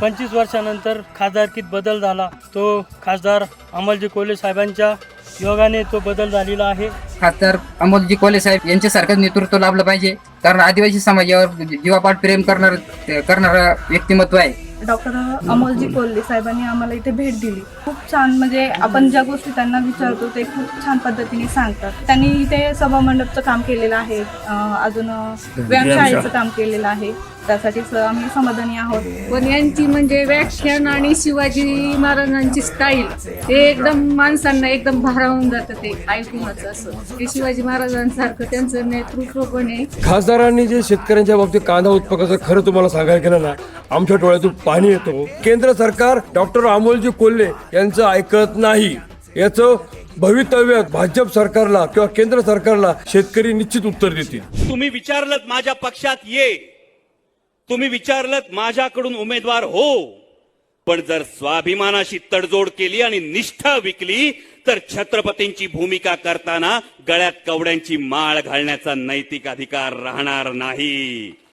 पंचवीस वर्षानंतर खासदारकीत बदल झाला तो खासदार अमलजी कोल्हे साहेबांच्या योगाने तो बदल झालेला आहे. खासदार अमोलजी कोले साहेब यांच्यासारखं नेतृत्व लाभलं पाहिजे कारण आदिवासी समाजावर जीवापाड प्रेम करणार करणारा व्यक्तिमत्व आहे. डॉक्टर अमोलजी कोल्हे साहेबांनी आम्हाला इथे भेट दिली. खूप छान म्हणजे आपण ज्या गोष्टी त्यांना विचारतो ते खूप छान पद्धतीने सांगतात. त्यांनी इथे सभामंडपचं काम केलेलं आहे अजून व्यायामशाळेचं काम केलेलं आहे. त्यासाठीच आम्ही समाधानी आहोत. पण यांची म्हणजे व्याख्यान आणि शिवाजी महाराजांची स्टाईल ते एकदम माणसांना एकदम भारावून जातं ते ऐकूनच असं. ते शिवाजी महाराजांसारखं त्यांचं नेतृत्व पण आहे. खासदारांनी जे शेतकऱ्यांच्या बाबतीत कांदा उत्पादनाचं खरं तुम्हाला सांगायला गेलं ना आमच्या डोळ्यातून पाणी येतो. केंद्र सरकार डॉक्टर अमोलजी कोल्हे यांचं ऐकत नाही. याचं भवितव्य भाजप सरकारला किंवा केंद्र सरकारला शेतकरी निश्चित उत्तर देतील. तुम्ही विचारलत माझ्या पक्षात ये. तुम्ही विचारलत माझ्याकडून उमेदवार हो. पण जर स्वाभिमानाशी तडजोड केली आणि निष्ठा विकली तर छत्रपतींची भूमिका करताना गळ्यात कवड्यांची माळ घालण्याचा नैतिक अधिकार राहणार नाही.